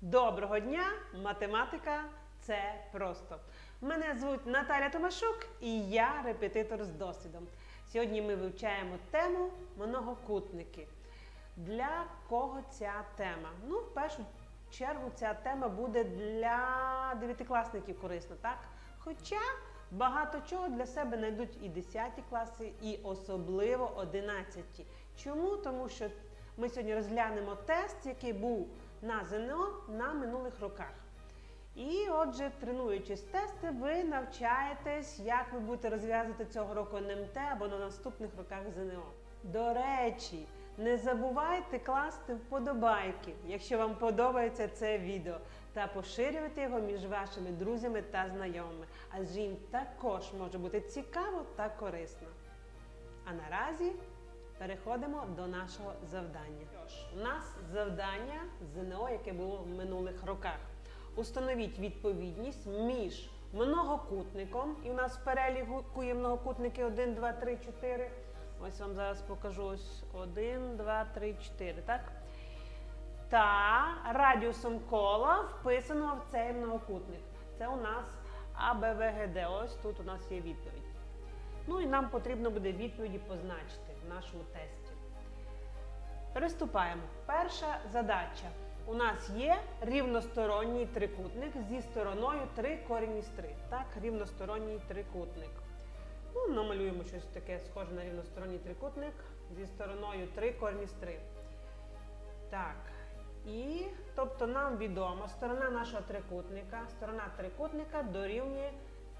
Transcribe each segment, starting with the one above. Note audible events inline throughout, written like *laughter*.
Доброго дня! Математика це просто. Мене звуть Наталя Томашук і я репетитор з досвідом. Сьогодні ми вивчаємо тему многокутники. Для кого ця тема? Ну, в першу чергу, ця тема буде для дев'ятикласників корисна, так? Хоча багато чого для себе знайдуть і 10 класи, і особливо 11. Чому? Тому що ми сьогодні розглянемо тест, який був на ЗНО на минулих роках. І отже, тренуючись тести, ви навчаєтесь, як ви будете розв'язувати цього року НМТ або на наступних роках ЗНО. До речі, не забувайте класти вподобайки, якщо вам подобається це відео, та поширювати його між вашими друзями та знайомими, адже їм також може бути цікаво та корисно. А наразі переходимо до нашого завдання. У нас завдання ЗНО, яке було в минулих роках. Установіть відповідність між многокутником, і у нас в переліку є многокутники 1, 2, 3, 4. Ось вам зараз покажу ось 1, 2, 3, 4, так? Та радіусом кола вписаного в цей многокутник. Це у нас АБВГД. Ось тут у нас є відповідь. Ну і нам потрібно буде відповіді позначити нашому тесті. Приступаємо. Перша задача. У нас є рівносторонній трикутник зі стороною 3 корінь із 3. Так, рівносторонній трикутник. Ну, намалюємо щось таке схоже на рівносторонній трикутник зі стороною 3 корінь із 3. Так. І, тобто нам відомо, сторона нашого трикутника, сторона трикутника дорівнює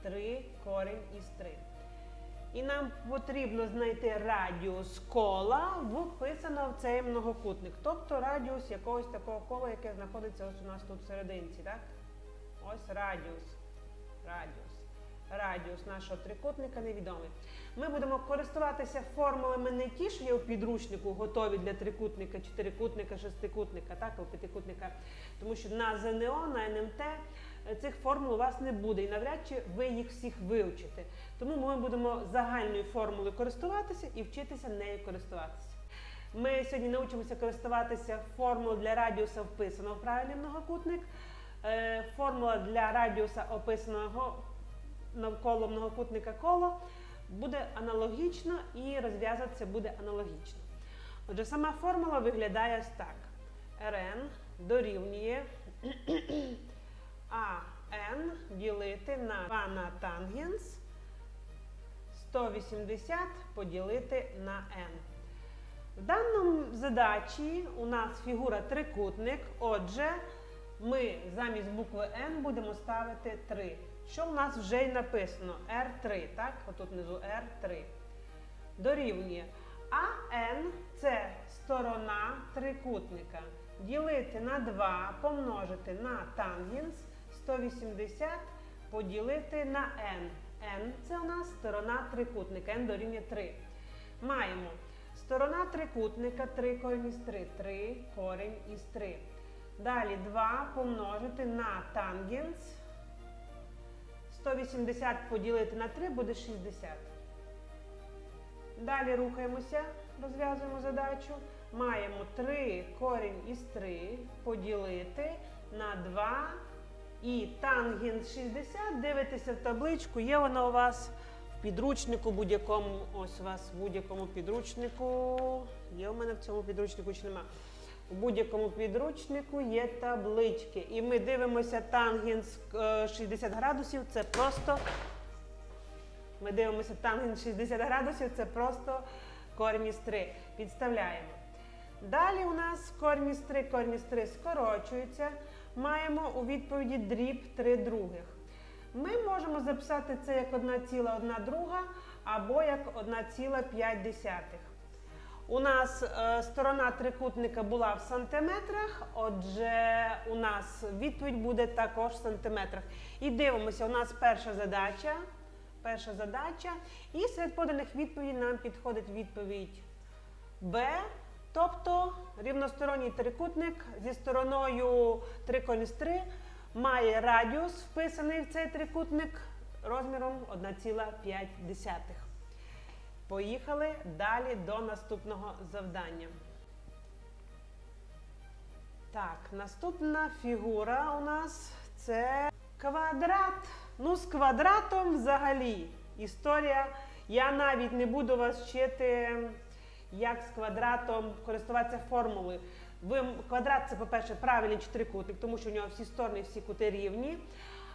3 корінь із 3. І нам потрібно знайти радіус кола, вписаного в цей многокутник. Тобто радіус якогось такого кола, яке знаходиться ось у нас тут всерединці, так? Ось радіус. Радіус. Радіус нашого трикутника невідомий. Ми будемо користуватися формулами не ті, що є у підручнику, готові для трикутника, чотирикутника, шестикутника, так, або п'ятикутника. Тому що на ЗНО, на НМТ цих формул у вас не буде і навряд чи ви їх всіх вивчите. Тому ми будемо загальною формулою користуватися і вчитися нею користуватися. Ми сьогодні научимося користуватися формулою для радіуса вписаного в правильний многокутник, е, формула для радіуса описаного навколо многокутника коло буде аналогічно і розв'язуватися буде аналогічно. Отже, сама формула виглядає ось так. Rn дорівнює АН ділити на 2 на тангенс 180 поділити на n. В даному задачі у нас фігура трикутник, отже, ми замість букви N будемо ставити 3. Що в нас вже й написано? R3, так? Отут внизу R3. Дорівнює. А n це сторона трикутника. Ділити на 2, помножити на тангенс 180 поділити на n. n це у нас сторона трикутника. n дорівнює 3. Маємо сторона трикутника 3 корінь із 3. 3 корінь із 3. Далі 2 помножити на тангенс. 180 поділити на 3 буде 60. Далі рухаємося, розв'язуємо задачу. Маємо 3 корінь із 3 поділити на 2 і тангенс 60. Дивитеся в табличку, є вона у вас в підручнику будь-якому. Ось у вас в будь-якому підручнику. Є у мене в цьому підручнику чи нема. У будь-якому підручнику є таблички. І ми дивимося тангенс е, 60 градусів. Це просто. Ми дивимося тангенс 60 градусів, це просто корінь із 3. Підставляємо. Далі у нас корінь із 3, корінь із 3 скорочується. Маємо у відповіді дріб 3 других. Ми можемо записати це як 1,1 друга або як 1,5. У нас е, сторона трикутника була в сантиметрах, отже, у нас відповідь буде також в сантиметрах. І дивимося, у нас перша задача. Перша задача. І серед поданих відповідей нам підходить відповідь Б. Тобто рівносторонній трикутник зі стороною 3 конус 3 має радіус, вписаний в цей трикутник розміром 1,5. Поїхали далі до наступного завдання. Так, наступна фігура у нас це квадрат. Ну, з квадратом взагалі історія. Я навіть не буду вас вчити, як з квадратом користуватися формулою. Ви, квадрат це, по-перше, правильний чотирикутник, тому що у нього всі сторони, всі кути рівні.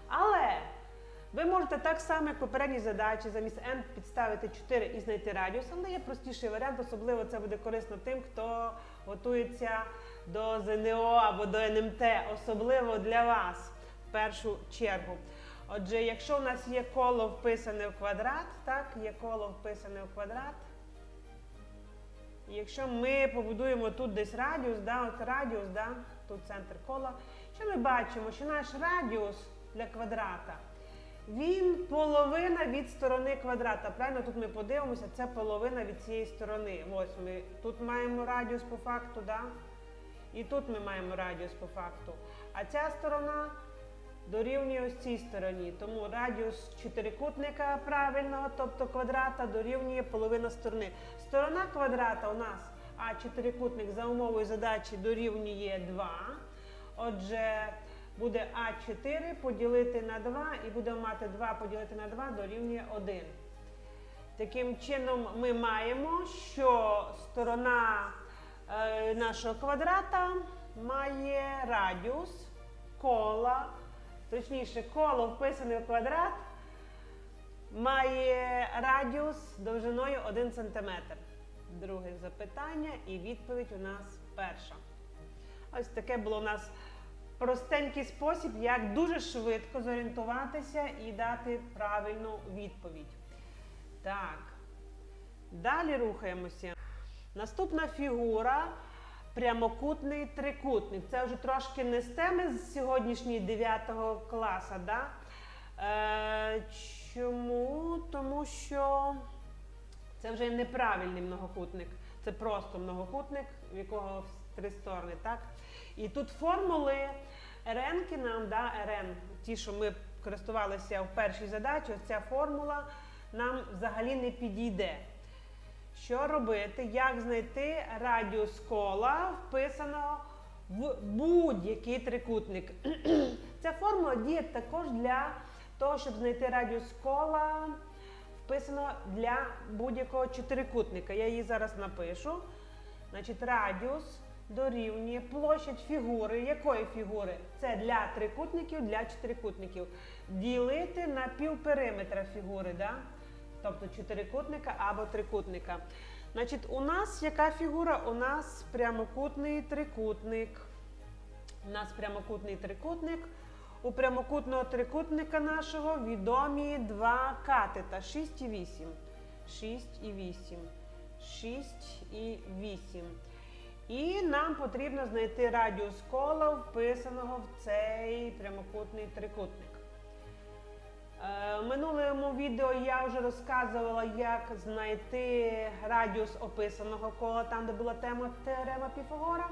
Але ви можете так само, як в попередній задачі, замість n підставити 4 і знайти радіус, але є простіший варіант, особливо це буде корисно тим, хто готується до ЗНО або до НМТ, особливо для вас в першу чергу. Отже, якщо у нас є коло вписане в квадрат, так, є коло вписане в квадрат. Якщо ми побудуємо тут десь радіус, да, от радіус, да, тут центр кола, що ми бачимо, що наш радіус для квадрата, він половина від сторони квадрата. Правильно, тут ми подивимося, це половина від цієї сторони. Ось ми тут маємо радіус по факту, да? і тут ми маємо радіус по факту. А ця сторона дорівнює ось цій стороні. Тому радіус чотирикутника правильного, тобто квадрата, дорівнює половина сторони. Сторона квадрата у нас, а чотирикутник за умовою задачі дорівнює 2. Отже, буде А4 поділити на 2 і будемо мати 2 поділити на 2 дорівнює 1. Таким чином, ми маємо, що сторона е, нашого квадрата має радіус кола, точніше, коло вписане в квадрат, має радіус довжиною 1 см. Друге запитання і відповідь у нас перша. Ось таке було у нас простенький спосіб, як дуже швидко зорієнтуватися і дати правильну відповідь. Так. Далі рухаємося. Наступна фігура прямокутний трикутник. Це вже трошки не з теми з сьогоднішньої 9 класу. Да? Е, чому? Тому що це вже неправильний многокутник. Це просто многокутник, в якого три сторони. так? І тут формули РН нам, да, РН, ті, що ми користувалися в першій задачі, ця формула нам взагалі не підійде. Що робити? Як знайти радіус кола, вписаного в будь-який трикутник? *clears throat* Ця формула діє також для того, щоб знайти радіус кола, вписаного для будь-якого чотирикутника. Я її зараз напишу. Значить, радіус дорівнює площадь фігури. Якої фігури? Це для трикутників, для чотирикутників. Ділити на півпериметра фігури. Да? Тобто чотирикутника або трикутника. Значить, у нас яка фігура? У нас прямокутний трикутник. У нас прямокутний трикутник. У прямокутного трикутника нашого відомі два катета 6 і 8. 6 і 8. 6 і 8. І нам потрібно знайти радіус кола, вписаного в цей прямокутний трикутник. Е, В минулому відео я вже розказувала, як знайти радіус описаного кола, там, де була тема теорема Піфагора.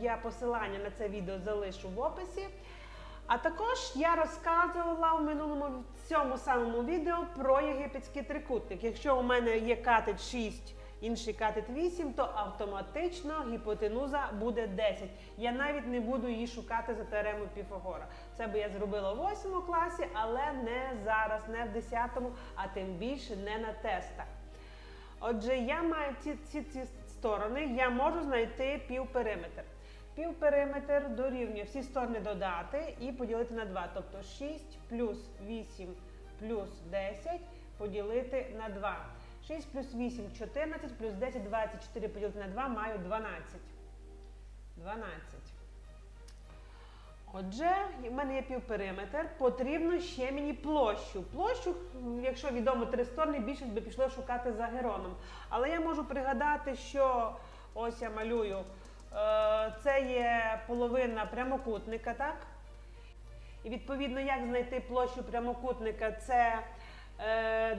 Я посилання на це відео залишу в описі. А також я розказувала в минулому в цьому самому відео про єгипетський трикутник. Якщо у мене є катет 6, інший катет 8, то автоматично гіпотенуза буде 10. Я навіть не буду її шукати за теоремою Піфагора. Це би я зробила в 8 класі, але не зараз, не в 10, а тим більше не на тестах. Отже, я маю ці, ці, ці сторони, я можу знайти півпериметр. Півпериметр дорівнює всі сторони додати і поділити на 2. Тобто 6 плюс 8 плюс 10 поділити на 2. 6 плюс 8 14, плюс 10 24 поділити на 2 маю 12. 12. Отже, в мене є півпериметр, потрібно ще мені площу. Площу, якщо відомо три сторони, більшість би пішло шукати за героном. Але я можу пригадати, що ось я малюю, е, це є половина прямокутника, так? І відповідно, як знайти площу прямокутника, це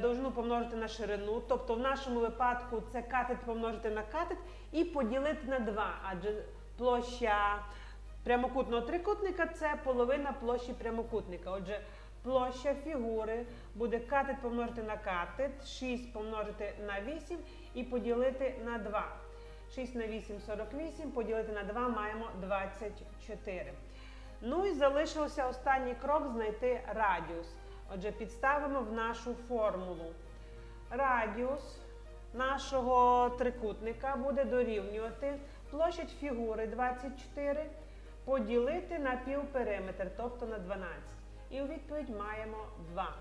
довжину помножити на ширину. Тобто в нашому випадку це катет помножити на катет і поділити на 2, адже площа прямокутного трикутника це половина площі прямокутника. Отже, площа фігури буде катет помножити на катет, 6 помножити на 8 і поділити на 2. 6 на 8 48, поділити на 2 маємо 24. Ну і залишився останній крок знайти радіус. Отже, підставимо в нашу формулу. Радіус нашого трикутника буде дорівнювати площадь фігури 24 поділити на півпериметр, тобто на 12. І у відповідь маємо 2.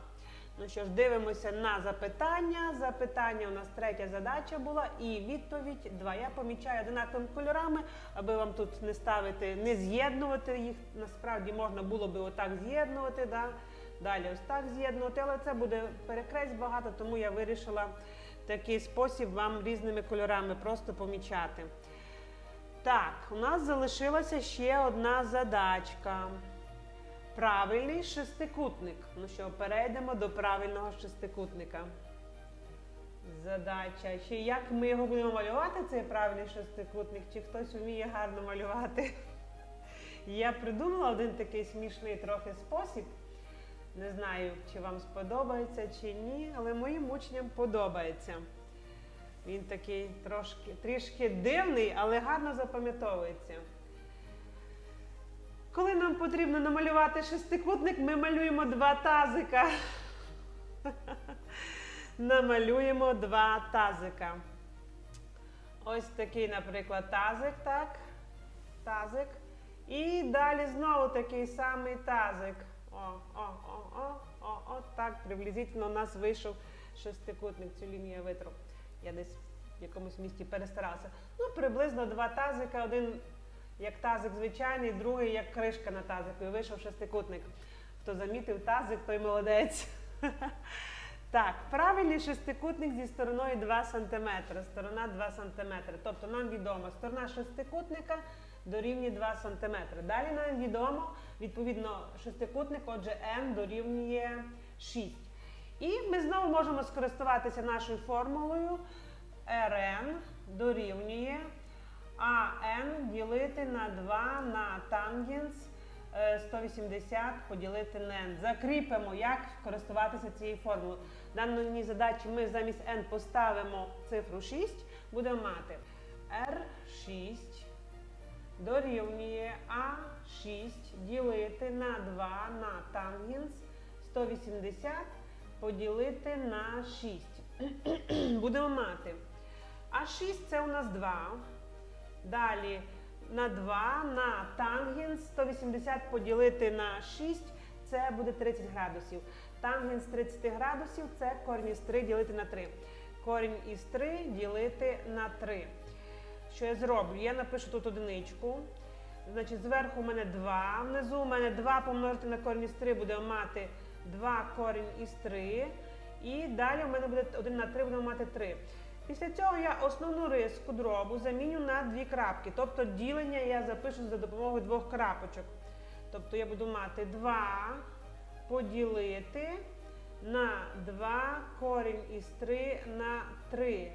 Ну що ж, дивимося на запитання. Запитання у нас третя задача була, і відповідь 2. Я помічаю одинаковими кольорами, аби вам тут не ставити, не з'єднувати їх. Насправді можна було би отак з'єднувати. Да? Далі ось так з'єднувати, але це буде перекресть багато, тому я вирішила такий спосіб вам різними кольорами просто помічати. Так, у нас залишилася ще одна задачка. Правильний шестикутник. Ну що, перейдемо до правильного шестикутника. Задача. Ще як ми його будемо малювати, цей правильний шестикутник, чи хтось вміє гарно малювати? Я придумала один такий смішний трохи спосіб. Не знаю, чи вам сподобається, чи ні, але моїм учням подобається. Він такий трошки, трішки дивний, але гарно запам'ятовується. Коли нам потрібно намалювати шестикутник, ми малюємо два тазика. *laughs* Намалюємо два тазика. Ось такий, наприклад, тазик, так? Тазик. І далі знову такий самий тазик. О, о, о, о, о, о, так, приблизительно у нас вийшов шестикутник. Цю лінію витру. Я десь в якомусь місті перестаралася. Ну, приблизно два тазика, один як тазик звичайний, другий як кришка на тазику. І вийшов шестикутник. Хто замітив тазик, той молодець. *laughs* Так, правильний шестикутник зі стороною 2 см. Сторона 2 см. Тобто нам відомо, сторона шестикутника дорівнює 2 см. Далі нам відомо, відповідно, шестикутник, отже, n дорівнює 6. І ми знову можемо скористуватися нашою формулою Rn дорівнює АН ділити на 2 на тангенс е, 180 поділити на n. Закріпимо, як користуватися цією формулою. В даній задачі ми замість n поставимо цифру 6, будемо мати R6 дорівнює А6 ділити на 2 на тангенс 180 поділити на 6. *clears throat* Будемо мати. А6 це у нас 2. Далі на 2 на тангенс 180 поділити на 6, це буде 30 градусів. Тангенс 30 градусів це корінь із 3 ділити на 3. Корінь із 3 ділити на 3. Що я зроблю? Я напишу тут одиничку. Значить, зверху у мене 2, внизу у мене 2 помножити на корінь із 3 буде мати 2 корінь із 3. І далі у мене буде 1 на 3, будемо мати 3. Після цього я основну риску дробу заміню на дві крапки. Тобто ділення я запишу за допомогою двох крапочок. Тобто я буду мати 2 поділити на 2 корінь із 3 на 3.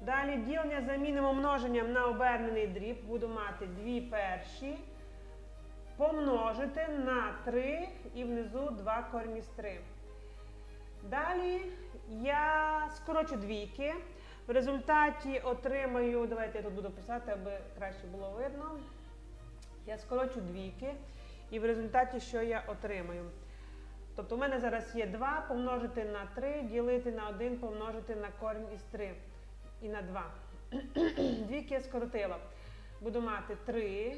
Далі ділення за замінимо множенням на обернений дріб. Буду мати 2 перші. Помножити на 3 і внизу 2 корінь із 3. Далі я скорочу двійки. В результаті отримаю, давайте я тут буду писати, аби краще було видно. Я скорочу двійки. І в результаті що я отримаю? Тобто у мене зараз є 2 помножити на 3, ділити на 1, помножити на корінь із 3 і на 2. *clears throat* Двійки я скоротила. Буду мати 3,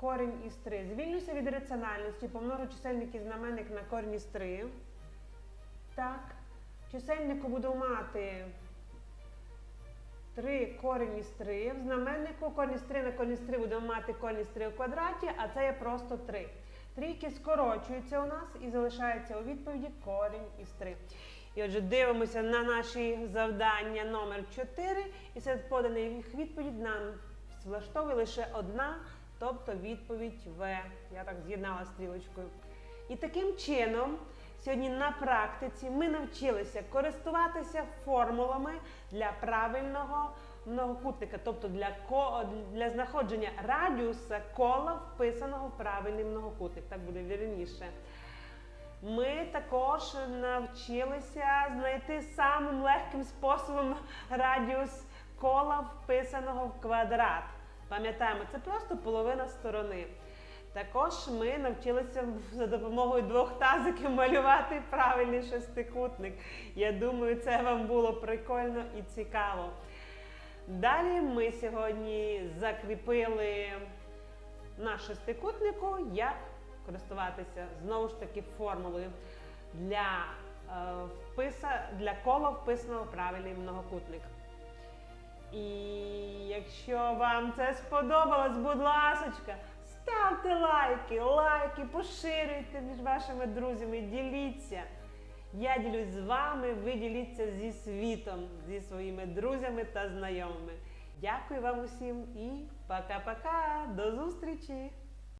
корінь із 3. Звільнюся від раціональності, помножу чисельник і знаменник на корінь із 3. Так. Чисельнику буду мати 3 корінь із 3. В знаменнику корінь із 3 на корінь із 3 будемо мати корінь із 3 в квадраті, а це є просто 3. Трійки скорочуються у нас і залишається у відповіді корінь із 3. І отже, дивимося на наші завдання номер 4 і серед поданих відповідей нам влаштовує лише одна, тобто відповідь В. Я так з'єднала стрілочкою. І таким чином, сьогодні на практиці ми навчилися користуватися формулами для правильного многокутника, тобто для, ко- для знаходження радіуса кола, вписаного в правильний многокутник. Так буде вірніше. Ми також навчилися знайти самим легким способом радіус кола вписаного в квадрат. Пам'ятаємо, це просто половина сторони. Також ми навчилися за допомогою двох тазиків малювати правильний шестикутник. Я думаю, це вам було прикольно і цікаво. Далі ми сьогодні закріпили на шестикутнику, як користуватися знову ж таки формулою для, е, вписа, для кола вписаного правильний многокутник. І якщо вам це сподобалось, будь ласочка, ставте лайки, лайки, поширюйте між вашими друзями, діліться. Я ділюсь з вами, ви діліться зі світом, зі своїми друзями та знайомими. Дякую вам усім і пока-пока, до зустрічі!